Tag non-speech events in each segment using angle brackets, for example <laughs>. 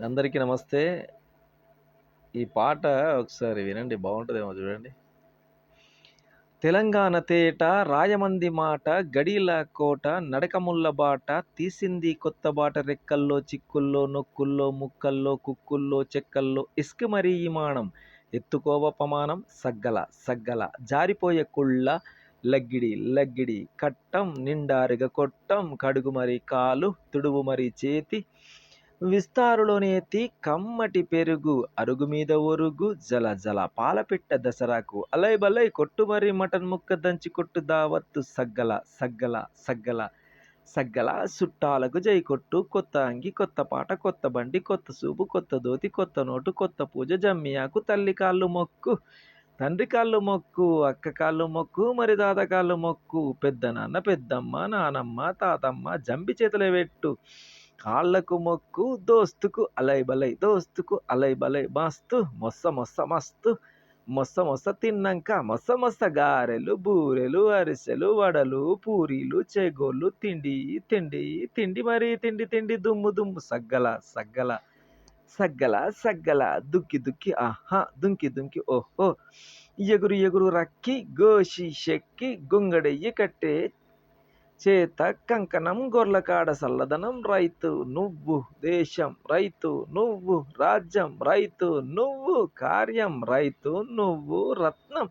అందరికీ నమస్తే. ఈ పాట ఒకసారి వినండి బాగుంటుందేమో చూడండి. తెలంగాణ తేట రాయమంది మాట గడీల కోట నడకముల్ల బాట తీసింది కొత్త బాట రెక్కల్లో చిక్కుల్లో నొక్కుల్లో ముక్కల్లో కుక్కుల్లో చెక్కల్లో ఇసుక మరీ ఇమానం ఎత్తుకోవ పమానం సగ్గల సగ్గల జారిపోయే కుళ్ళ లగ్గిడి లగ్గిడి కట్టం నిండారుగ కొట్టం కడుగు మరి కాలు తుడువు మరి చేతి విస్తారులోనేతి కమ్మటి పెరుగు అరుగు మీద ఒరుగు జల జల పాలపిట్ట దసరాకు అలై బలై కొట్టు మరి మటన్ ముక్క దంచి కొట్టు దావత్తు సగ్గల సగ్గల సగ్గల సగ్గల సుట్టాలకు జై కొట్టు కొత్త అంగి కొత్త పాట కొత్త బండి కొత్త సూపు కొత్త దోతి కొత్త నోటు కొత్త పూజ జమ్మియాకు తల్లి కాళ్ళు మొక్కు తండ్రి కాళ్ళు మొక్కు అక్క కాళ్ళు మొక్కు మరి తాత కాళ్ళు మొక్కు పెద్ద నాన్న పెద్దమ్మ నానమ్మ తాతమ్మ జంబి చేతులే పెట్టు. కాళ్ళకు మొక్కు దోస్తుకు అలై బలై దోస్తుకు అలై బలై మస్తు మొస్స మొస్స మస్తు మొస్స మొస్స తిన్నాక మొస్స మొస్స గారెలు బూరెలు అరిసెలు వడలు పూరీలు చేగోళ్ళు తిండి తిండి తిండి మరి తిండి తిండి దుమ్ము దుమ్ము సగ్గల సగ్గల సగ్గల సగ్గల దుక్కి దుక్కి ఆహా దుంకి దుంకి ఓహో ఎగురు ఎగురు రక్కి గోషి షెక్కి గొంగడెయ్యి కట్టే చేత కంకణం గొర్లకాడ సల్లదనం రైతు నువ్వు దేశం రైతు నువ్వు రాజ్యం రైతు నువ్వు కార్యం రైతు నువ్వు రత్నం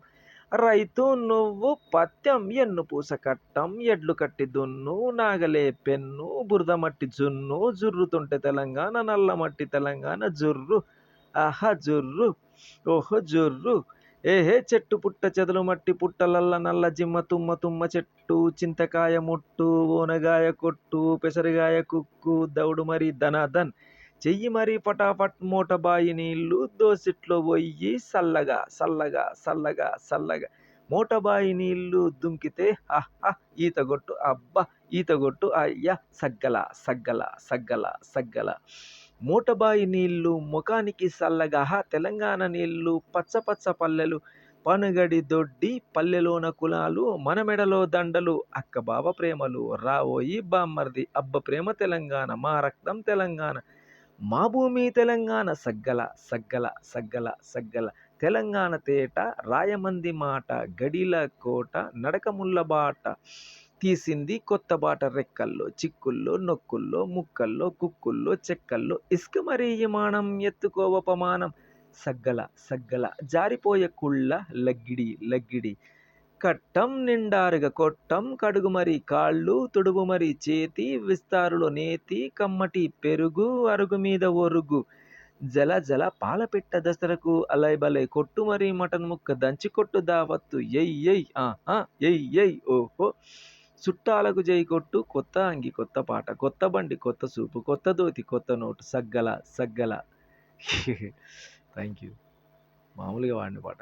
రైతు నువ్వు పత్యం ఎన్ను పూస కట్టం ఎడ్లు కట్టి దున్ను నాగలే పెన్ను బురద మట్టి జున్ను జుర్రుతుంటే తెలంగాణ నల్ల మట్టి తెలంగాణ జుర్రు ఆహ జుర్రు ఓహో జుర్రు ఏహే చెట్టు పుట్ట చెదలు మట్టి పుట్టలల్ల నల్ల జిమ్మ తుమ్మ తుమ్మ చెట్టు చింతకాయ ముట్టు ఓనగాయ కొట్టు పెసరిగాయ కుక్కు దౌడు మరి ధనాధన్ చెయ్యి మరి పటాపట్ మూటబాయి నీళ్ళు దోసిట్లో పోయి సల్లగా సల్లగా సల్లగా సల్లగా. మూటబాయి నీళ్ళు దుంకితే అహ ఈతగొట్టు అబ్బా ఈతగొట్టు అయ్యా సగ్గల సగ్గల సగ్గల సగ్గల. మూటబాయి నీళ్ళు ముఖానికి సల్లగా తెలంగాణ నీళ్ళు పచ్చ పచ్చ పల్లెలు పనుగడి దొడ్డి పల్లెలోన కులాలు మన మెడలో దండలు అక్క బావ ప్రేమలు రావోయి బామ్మర్ది అబ్బ ప్రేమ తెలంగాణ మా రక్తం తెలంగాణ మా భూమి తెలంగాణ సగ్గల సగ్గల సగ్గల సగ్గల తెలంగాణ తేట రాయమంది మాట గడిల కోట నడకముల్ల బాట తీసింది కొత్త బాట రెక్కల్లో చిక్కుల్లో నొక్కుల్లో ముక్కల్లో కుక్కుల్లో చెక్కల్లో. ఇసుక మరీ ఎత్తుకో ఎత్తుకోవపమానం సగ్గల సగ్గల జారిపోయే కుళ్ళ లగ్గిడి లగ్గిడి. కట్టం నిండారుగా కొట్టం కడుగు మరి కాళ్ళు తుడువు మరి చేతి విస్తారులో నేతి కమ్మటి పెరుగు అరుగు మీద ఒరుగు. జల జల పాలపిట్ట దసరకు అలై బలై కొట్టు మరి మటన్ ముక్క దంచి కొట్టు దావత్తు. ఎయ్ ఎయ్ ఆహా ఎయ్ ఎయ్ ఓహో. చుట్టాలకు జై కొట్టు కొత్త అంగి కొత్త పాట కొత్త బండి కొత్త సూపు కొత్త దోతి కొత్త నోటు సగ్గల సగ్గల. <laughs> Thank you. మామూలుగా వాడిన పాట.